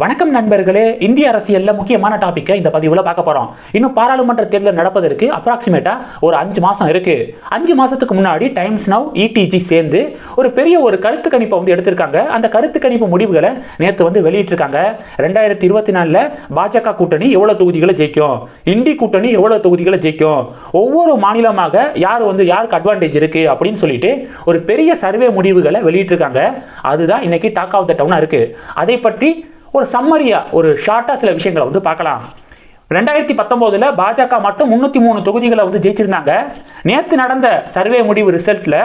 வணக்கம் நண்பர்களே இந்திய அரசியலில் முக்கியமான டாபிக்கை இந்த பதிவில் பார்க்க போகிறோம் இன்னும் பாராளுமன்ற தேர்தல் நடப்பதற்கு அப்ராக்சிமேட்டாக ஒரு அஞ்சு மாதம் இருக்குது அஞ்சு மாதத்துக்கு முன்னாடி டைம்ஸ் நவ் இடிஜி சேர்ந்து ஒரு பெரிய ஒரு கருத்து கணிப்பை வந்து எடுத்திருக்காங்க. அந்த கருத்து கணிப்பு முடிவுகளை நேற்று வந்து வெளியிட்டிருக்காங்க. ரெண்டாயிரத்தி இருபத்தி நாலில் பாஜக கூட்டணி எவ்வளோ தொகுதிகளை ஜெயிக்கும்? இந்தி கூட்டணி எவ்வளோ தொகுதிகளை ஜெயிக்கும்? ஒவ்வொரு மாநிலமாக யார் வந்து யாருக்கு அட்வான்டேஜ் இருக்குது அப்படின்னு சொல்லிட்டு ஒரு பெரிய சர்வே முடிவுகளை வெளியிட்டிருக்காங்க. அதுதான் இன்னைக்கு டாக் ஆஃப் த டவுனாக இருக்குது அதை பற்றி ஒரு சம்மரியா ஒரு ஷார்ட்டா சில விஷயங்களை வந்து பார்க்கலாம். ரெண்டாயிரத்தி பத்தொம்போதில் பாஜக மட்டும் முந்நூற்றி மூணு தொகுதிகளை வந்து ஜெயிச்சிருந்தாங்க. நேற்று நடந்த சர்வே முடிவு ரிசல்ட்டில்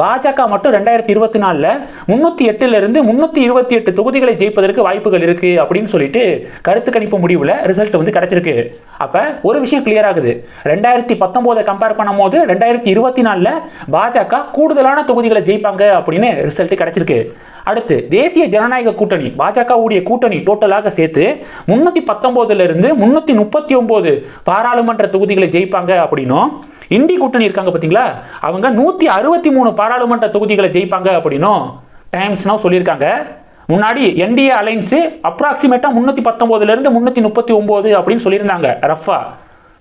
பாஜக மட்டும் ரெண்டாயிரத்தி இருபத்தி நாலில் முந்நூற்றி எட்டுலேருந்து முந்நூற்றி இருபத்தி எட்டு தொகுதிகளை ஜெயிப்பதற்கு வாய்ப்புகள் இருக்குது அப்படின்னு சொல்லிட்டு கருத்து கணிப்பு முடிவில் ரிசல்ட் வந்து கிடச்சிருக்கு. அப்போ ஒரு விஷயம் கிளியர் ஆகுது. ரெண்டாயிரத்தி பத்தொம்போதை கம்பேர் பண்ணும்போது ரெண்டாயிரத்தி இருபத்தி நாலில் பாஜக கூடுதலான தொகுதிகளை ஜெயிப்பாங்க அப்படின்னு ரிசல்ட் கிடச்சிருக்கு. அடுத்து தேசிய ஜனநாயக கூட்டணி பாஜகவுடைய கூட்டணி டோட்டலாக சேர்த்து முன்னூத்தி பத்தொன்பதுல இருந்து முன்னூத்தி முப்பத்தி ஒன்பது பாராளுமன்ற தொகுதிகளை ஜெயிப்பாங்க அப்படின்னும் இந்தி கூட்டணி இருக்காங்க பார்த்தீங்களா அவங்க நூற்றி அறுபத்தி மூணு பாராளுமன்ற தொகுதிகளை ஜெயிப்பாங்க அப்படின்னும் டைம்ஸ்னா சொல்லியிருக்காங்க. முன்னாடி என்டிஏ அலைன்ஸு அப்ராக்சிமேட்டாக முந்நூற்றி பத்தொம்போதுலேருந்து முந்நூற்றி முப்பத்தி ஒம்பது அப்படின்னு சொல்லியிருந்தாங்க Rafah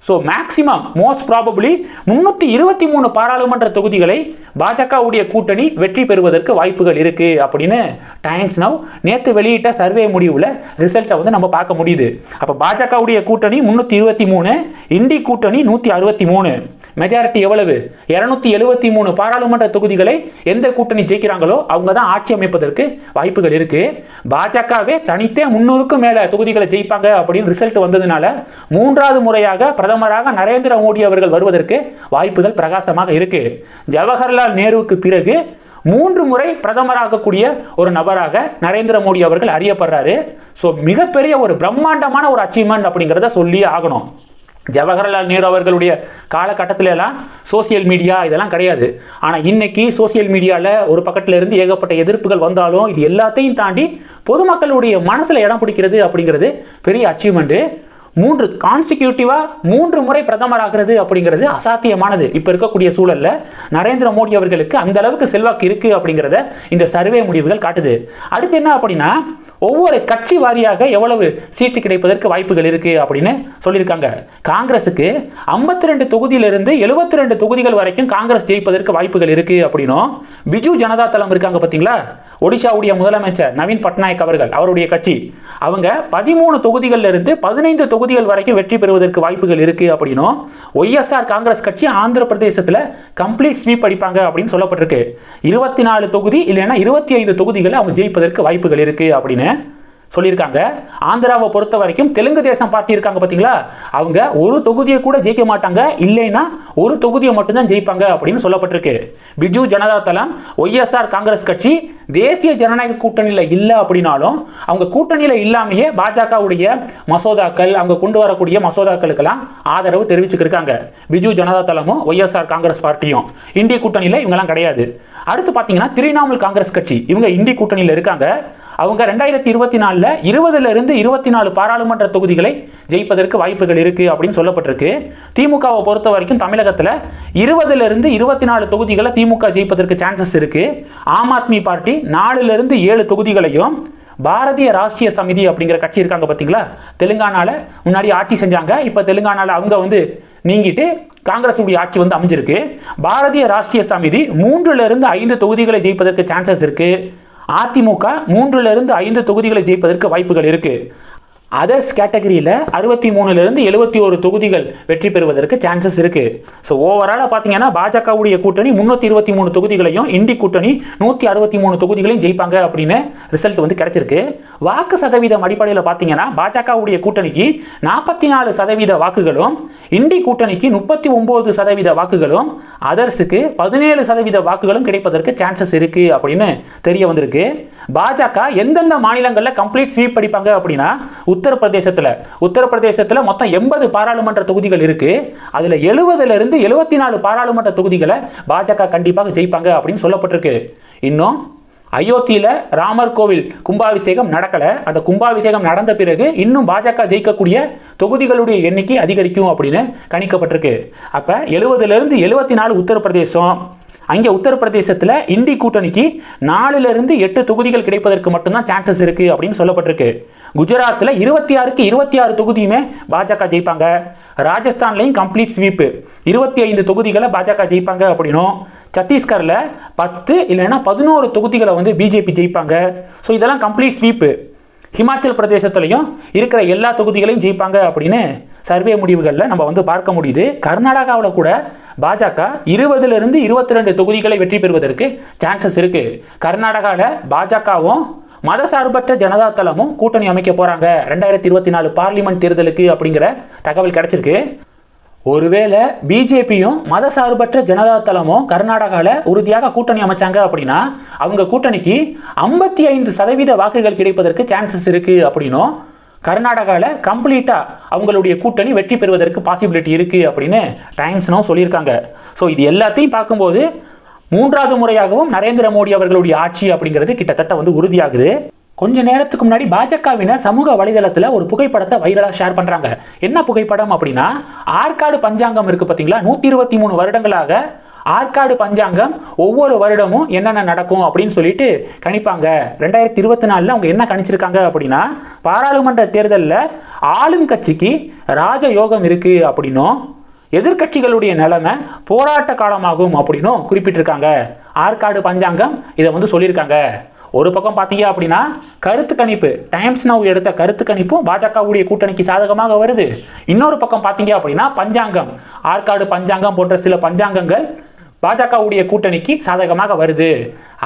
so maximum most probably முன்னூற்றி இருபத்தி மூணு பாராளுமன்ற தொகுதிகளை பாஜகவுடைய கூட்டணி வெற்றி பெறுவதற்கு வாய்ப்புகள் இருக்குது அப்படின்னு டைம்ஸ் நவ் நேற்று வெளியிட்ட சர்வே முடிவில் ரிசல்ட்டை வந்து நம்ம பார்க்க முடியுது. அப்போ பாஜகவுடைய கூட்டணி முந்நூற்றி இருபத்தி மூணு இண்டி கூட்டணி நூற்றி அறுபத்தி மூணு. மெஜாரிட்டி எவ்வளவு? இருநூத்தி எழுபத்தி மூணு பாராளுமன்ற தொகுதிகளை எந்த கூட்டணி ஜெயிக்கிறாங்களோ அவங்க தான் ஆட்சி அமைப்பதற்கு வாய்ப்புகள் இருக்கு. பாஜகவே தனித்தே முன்னூறுக்கும் மேல தொகுதிகளை ஜெயிப்பாங்க அப்படின்னு ரிசல்ட் வந்ததுனால மூன்றாவது முறையாக பிரதமராக நரேந்திர மோடி அவர்கள் வருவதற்கு வாய்ப்புகள் பிரகாசமாக இருக்கு. ஜவஹர்லால் நேருவுக்கு பிறகு மூன்று முறை பிரதமராகக்கூடிய ஒரு நபராக நரேந்திர மோடி அவர்கள் அறியப்படுறாரு. ஸோ மிகப்பெரிய ஒரு பிரம்மாண்டமான ஒரு அச்சீவ்மெண்ட் அப்படிங்கிறத சொல்லி ஆகணும். ஜவஹர்லால் நேரு அவர்களுடைய காலகட்டத்திலலாம் சோசியல் மீடியா இதெல்லாம் கிடையாது. ஆனால் இன்னைக்கு சோசியல் மீடியாவில் ஒரு பக்கத்தில் இருந்து ஏகப்பட்ட எதிர்ப்புகள் வந்தாலும் இது எல்லாத்தையும் தாண்டி பொதுமக்களுடைய மனசில் இடம் பிடிக்கிறது அப்படிங்கிறது பெரிய அச்சீவ்மெண்ட்டு மூன்று கான்சிக்யூட்டிவாக மூன்று முறை பிரதமராகிறது அப்படிங்கிறது அசாத்தியமானது. இப்போ இருக்கக்கூடிய சூழலில் நரேந்திர மோடி அவர்களுக்கு அந்த அளவுக்கு செல்வாக்கு இருக்குது அப்படிங்கிறத இந்த சர்வே முடிவுகள் காட்டுது. அடுத்து என்ன அப்படின்னா ஒவ்வொரு கட்சி வாரியாக எவ்வளவு சீட்டு கிடைப்பதற்கு வாய்ப்புகள் இருக்கு அப்படின்னு சொல்லியிருக்காங்க. காங்கிரஸுக்கு ஐம்பத்தி ரெண்டு தொகுதியிலிருந்து எழுபத்தி ரெண்டு தொகுதிகள் வரைக்கும் காங்கிரஸ் ஜெயிப்பதற்கு வாய்ப்புகள் இருக்கு அப்படின்னும் பிஜு ஜனதா தளம் இருக்காங்க பார்த்தீங்களா ஒடிஷாவுடைய முதலமைச்சர் நவீன் பட்நாயக் அவர்கள் அவருடைய கட்சி அவங்க பதிமூணு தொகுதிகள்ல இருந்து பதினைந்து தொகுதிகள் வரைக்கும் வெற்றி பெறுவதற்கு வாய்ப்புகள் இருக்குது அப்படின்னும் ஒய்எஸ்ஆர் காங்கிரஸ் கட்சி ஆந்திர பிரதேசத்தில் கம்ப்ளீட் ஸ்வீப் அடிப்பாங்க அப்படின்னு சொல்லப்பட்டிருக்கு. இருபத்தி நாலு தொகுதி இல்லைன்னா இருபத்தி ஐந்து தொகுதிகளை அவங்க ஜெயிப்பதற்கு வாய்ப்புகள் இருக்குது அப்படின்னு சொல்லியிருக்காங்க. ஆந்திராவை பொறுத்த வரைக்கும் தெலுங்கு தேசம் பார்ட்டி இருக்காங்க பார்த்தீங்களா? அவங்க ஒரு தொகுதியை கூட ஜெயிக்க மாட்டாங்க. இல்லைன்னா ஒரு தொகுதியை மட்டும்தான் ஜெயிப்பாங்க அப்படின்னு சொல்லப்பட்டிருக்கு. பிஜு ஜனதா தளம் ஒய்எஸ்ஆர் காங்கிரஸ் கட்சி தேசிய ஜனநாயக கூட்டணியில் இல்லை அப்படின்னாலும் அவங்க கூட்டணியில் இல்லாமையே பாஜகவுடைய மசோதாக்கள் அவங்க கொண்டு வரக்கூடிய மசோதாக்களுக்கெல்லாம் ஆதரவு தெரிவிச்சுக்கிருக்காங்க. பிஜு ஜனதா தளமும் ஒய்எஸ்ஆர் காங்கிரஸ் பார்ட்டியும். இந்திய கூட்டணியில் இவங்கெல்லாம் கிடையாது. அடுத்து பார்த்தீங்கன்னா திரிணாமுல் காங்கிரஸ் கட்சி. இவங்க இந்திய கூட்டணியில் இருக்காங்க. அவங்க ரெண்டாயிரத்தி இருபத்தி நாலில் இருபதுல இருந்து இருபத்தி நாலு பாராளுமன்ற தொகுதிகளை ஜெயிப்பதற்கு வாய்ப்புகள் இருக்கு அப்படின்னு சொல்லப்பட்டிருக்கு. திமுகவை பொறுத்த வரைக்கும் தமிழகத்தில் இருபதுல இருந்து இருபத்தி நாலு தொகுதிகளை திமுக ஜெயிப்பதற்கு சான்சஸ் இருக்கு. ஆம் ஆத்மி பார்ட்டி நாலுல இருந்து ஏழு தொகுதிகளையும் பாரதிய ராஷ்டிரிய சமிதி அப்படிங்கிற கட்சி இருக்காங்க பார்த்தீங்களா தெலுங்கானால முன்னாடி ஆட்சி செஞ்சாங்க. இப்போ தெலுங்கானால அவங்க வந்து நீங்கிட்டு காங்கிரஸ் ஆட்சி வந்து அமைஞ்சிருக்கு. பாரதிய ராஷ்டிரிய சமிதி மூன்றுல இருந்து ஐந்து தொகுதிகளை ஜெயிப்பதற்கு சான்சஸ் இருக்குது அதிமுக மூன்றுல இருந்து ஐந்து தொகுதிகளை ஜெயிப்பதற்கு வாய்ப்புகள் இருக்கு. அதர்ஸ் கேட்டகரியில் அறுபத்தி மூணுலேருந்து எழுபத்தி ஒரு தொகுதிகள் வெற்றி பெறுவதற்கு சான்சஸ் இருக்குது ஸோ ஓவராலாக பார்த்தீங்கன்னா பாஜகவுடைய கூட்டணி முந்நூற்றி இருபத்தி மூணு தொகுதிகளையும் இந்தி கூட்டணி நூற்றி அறுபத்தி மூணு தொகுதிகளையும் ஜெயிப்பாங்க அப்படின்னு ரிசல்ட் வந்து கிடச்சிருக்கு. வாக்கு சதவீதம் அடிப்படையில் பார்த்தீங்கன்னா பாஜகவுடைய கூட்டணிக்கு நாற்பத்தி நாலு சதவீத வாக்குகளும் இந்தி கூட்டணிக்கு முப்பத்தி ஒம்பது சதவீத வாக்குகளும் அதர்ஸுக்கு பதினேழு சதவீத வாக்குகளும் கிடைப்பதற்கு சான்சஸ் இருக்குது அப்படின்னு தெரிய வந்திருக்கு. பாஜக எந்தெந்த மாநிலங்களில் கம்ப்ளீட் ஸ்வீப் அடிப்பாங்க அப்படின்னா உத்தரப்பிரதேசத்தில். உத்தரப்பிரதேசத்தில் மொத்தம் எண்பது பாராளுமன்ற தொகுதிகள் இருக்கு. அதில் எழுபதுலேருந்து எழுபத்தி நாலு பாராளுமன்ற தொகுதிகளை பாஜக கண்டிப்பாக ஜெயிப்பாங்க அப்படின்னு சொல்லப்பட்டிருக்கு. இன்னும் அயோத்தியில் ராமர் கோவில் கும்பாபிஷேகம் நடக்கலை. அந்த கும்பாபிஷேகம் நடந்த பிறகு இன்னும் பாஜக ஜெயிக்கக்கூடிய தொகுதிகளுடைய எண்ணிக்கை அதிகரிக்கும் அப்படின்னு கணிக்கப்பட்டிருக்கு. அப்போ எழுபதுலேருந்து எழுபத்தி நாலு உத்தரப்பிரதேசம் அங்கே உத்தரப்பிரதேசத்தில் இந்தி கூட்டணிக்கு நாலுலேருந்து எட்டு தொகுதிகள் கிடைப்பதற்கு மட்டும்தான் சான்சஸ் இருக்குது அப்படின்னு சொல்லப்பட்டிருக்கு. குஜராத்தில் இருபத்தி ஆறுக்கு இருபத்தி ஆறு தொகுதியுமே பாஜக ஜெயிப்பாங்க. ராஜஸ்தான்லையும் கம்ப்ளீட் ஸ்வீப்பு இருபத்தி ஐந்து தொகுதிகளை பாஜக ஜெயிப்பாங்க அப்படின்னும். சத்தீஸ்கரில் பத்து இல்லைன்னா பதினோரு தொகுதிகளை வந்து பிஜேபி ஜெயிப்பாங்க. ஸோ இதெல்லாம் கம்ப்ளீட் ஸ்வீப்பு ஹிமாச்சல் பிரதேசத்துலையும் இருக்கிற எல்லா தொகுதிகளையும் ஜெயிப்பாங்க அப்படின்னு சர்வே முடிவுகளில் நம்ம வந்து பார்க்க முடியுது. கர்நாடகாவில் கூட பாஜக இருபதுலேருந்து இருபத்தி ரெண்டு தொகுதிகளை வெற்றி பெறுவதற்கு சான்சஸ் இருக்குது கர்நாடகாவில் பாஜகவும் மதசார்பற்ற ஜனதா தளமும் கூட்டணி அமைக்க போகிறாங்க ரெண்டாயிரத்தி இருபத்தி நாலு பார்லிமெண்ட் தேர்தலுக்கு அப்படிங்கிற தகவல் கிடைச்சிருக்கு. ஒருவேளை பிஜேபியும் மதசார்பற்ற ஜனதா தளமும் கர்நாடகாவில் உறுதியாக கூட்டணி அமைச்சாங்க அப்படின்னா அவங்க கூட்டணிக்கு ஐம்பத்தி ஐந்து சதவீத வாக்குகள் கிடைப்பதற்கு சான்சஸ் இருக்குது அப்படின்னும் கர்நாடகாவில் கம்ப்ளீட்டாக அவங்களுடைய கூட்டணி வெற்றி பெறுவதற்கு பாசிபிலிட்டி இருக்குது அப்படின்னு டைம்ஸ்னும் சொல்லியிருக்காங்க. ஸோ இது எல்லாத்தையும் பார்க்கும்போது மூன்றாவது முறையாகவும் நரேந்திர மோடி அவர்களுடைய ஆட்சி அப்படிங்கிறது கிட்டத்தட்ட வந்து உறுதியாகுது. கொஞ்ச நேரத்துக்கு முன்னாடி பாஜகவினர் சமூக வலைதளத்தில் ஒரு புகைப்படத்தை வைரலாக ஷேர் பண்ணுறாங்க என்ன புகைப்படம் அப்படின்னா ஆற்காடு பஞ்சாங்கம் இருக்குது பார்த்தீங்களா நூற்றி இருபத்தி மூணு வருடங்களாக ஆற்காடு பஞ்சாங்கம் ஒவ்வொரு வருடமும் என்னென்ன நடக்கும் அப்படின்னு சொல்லிட்டு கணிப்பாங்க. ரெண்டாயிரத்தி இருபத்தி நாலில் அவங்க என்ன கணிச்சிருக்காங்க அப்படின்னா பாராளுமன்ற தேர்தலில் ஆளும் கட்சிக்கு ராஜ யோகம் இருக்கு அப்படின்னும் எதிர்க்கட்சிகளுடைய நிலைமை போராட்ட காலமாகும் அப்படின்னும் குறிப்பிட்டிருக்காங்க. ஆற்காடு பஞ்சாங்கம் இதை வந்து சொல்லியிருக்காங்க. ஒரு பக்கம் பார்த்தீங்க அப்படின்னா கருத்து கணிப்பு டைம்ஸ் நவ் எடுத்த கருத்து கணிப்பும் பாஜகவுடைய கூட்டணிக்கு சாதகமாக வருது. இன்னொரு பக்கம் பார்த்தீங்க அப்படின்னா பஞ்சாங்கம் ஆற்காடு பஞ்சாங்கம் போன்ற சில பஞ்சாங்கங்கள் பாஜகவுடைய கூட்டணிக்கு சாதகமாக வருது.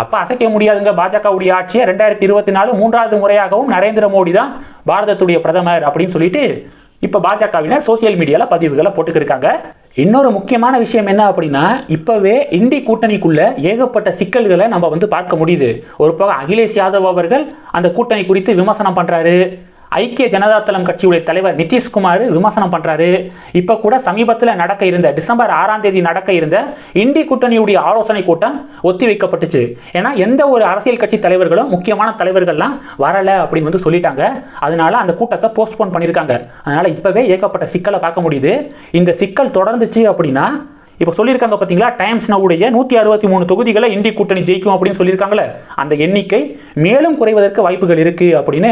அப்ப அசைக்க முடியாதுங்க. பாஜகவுடைய ஆட்சியை ரெண்டாயிரத்தி இருபத்தி நாலு மூன்றாவது முறையாகவும் நரேந்திர மோடி தான் பாரதத்துடைய பிரதமர் அப்படின்னு சொல்லிட்டு இப்ப பாஜகவினர் சோசியல் மீடியால பதிவுகளை போட்டுக்கிருக்காங்க. இன்னொரு முக்கியமான விஷயம் என்ன அப்படின்னா இப்பவே இந்தி கூட்டணிக்குள்ள ஏகப்பட்ட சிக்கல்களை நம்ம வந்து பார்க்க முடியுது. ஒரு போக அகிலேஷ் யாதவ் அவர்கள் அந்த கூட்டணி குறித்து விமர்சனம் பண்றாரு. ஐக்கிய ஜனதா தளம் கட்சியுடைய தலைவர் நிதிஷ்குமார் விமர்சனம் பண்ணுறாரு இப்போ கூட சமீபத்தில் நடக்க இருந்த டிசம்பர் ஆறாம் தேதி நடக்க இருந்த இந்தி கூட்டணியுடைய ஆலோசனை கூட்டம் ஒத்தி வைக்கப்பட்டுச்சு ஏன்னா எந்த ஒரு அரசியல் கட்சி தலைவர்களும் முக்கியமான தலைவர்கள்லாம் வரலை அப்படின்னு வந்து சொல்லிட்டாங்க. அதனால அந்த கூட்டத்தை போஸ்ட்போன் பண்ணியிருக்காங்க அதனால இப்போவே ஏகப்பட்ட சிக்கலை பார்க்க முடியுது. இந்த சிக்கல் தொடர்ந்துச்சு அப்படின்னா இப்போ சொல்லியிருக்காங்க பார்த்தீங்களா டைம்ஸ் நவுடைய நூற்றி அறுபத்தி மூணு தொகுதிகளை இந்தி கூட்டணி ஜெயிக்கும் அப்படின்னு சொல்லியிருக்காங்களே அந்த எண்ணிக்கை மேலும் குறைவதற்கு வாய்ப்புகள் இருக்குது அப்படின்னு